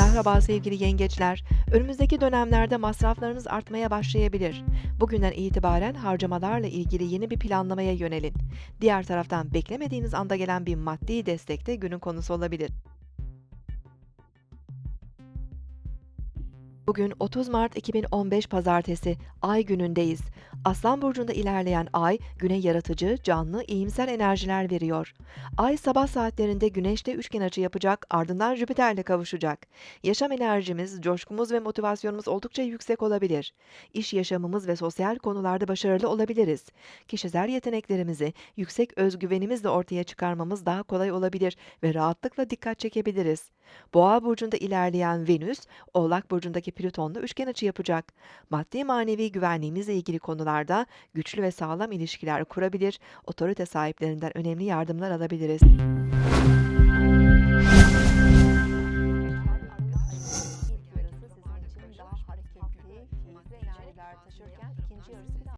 Merhaba sevgili yengeçler. Önümüzdeki dönemlerde masraflarınız artmaya başlayabilir. Bugünden itibaren harcamalarla ilgili yeni bir planlamaya yönelin. Diğer taraftan beklemediğiniz anda gelen bir maddi destek de günün konusu olabilir. Bugün 30 Mart 2015 Pazartesi, Ay günündeyiz. Aslan burcunda ilerleyen Ay, güne yaratıcı, canlı, iyimser enerjiler veriyor. Ay sabah saatlerinde Güneş'te üçgen açı yapacak, ardından Jüpiter'le kavuşacak. Yaşam enerjimiz, coşkumuz ve motivasyonumuz oldukça yüksek olabilir. İş yaşamımız ve sosyal konularda başarılı olabiliriz. Kişisel yeteneklerimizi yüksek özgüvenimizle ortaya çıkarmamız daha kolay olabilir ve rahatlıkla dikkat çekebiliriz. Boğa burcunda ilerleyen Venüs, Oğlak burcundaki Plüton'la üçgen açı yapacak. Maddi manevi güvenliğimizle ilgili konularda güçlü ve sağlam ilişkiler kurabilir, otorite sahiplerinden önemli yardımlar alabiliriz.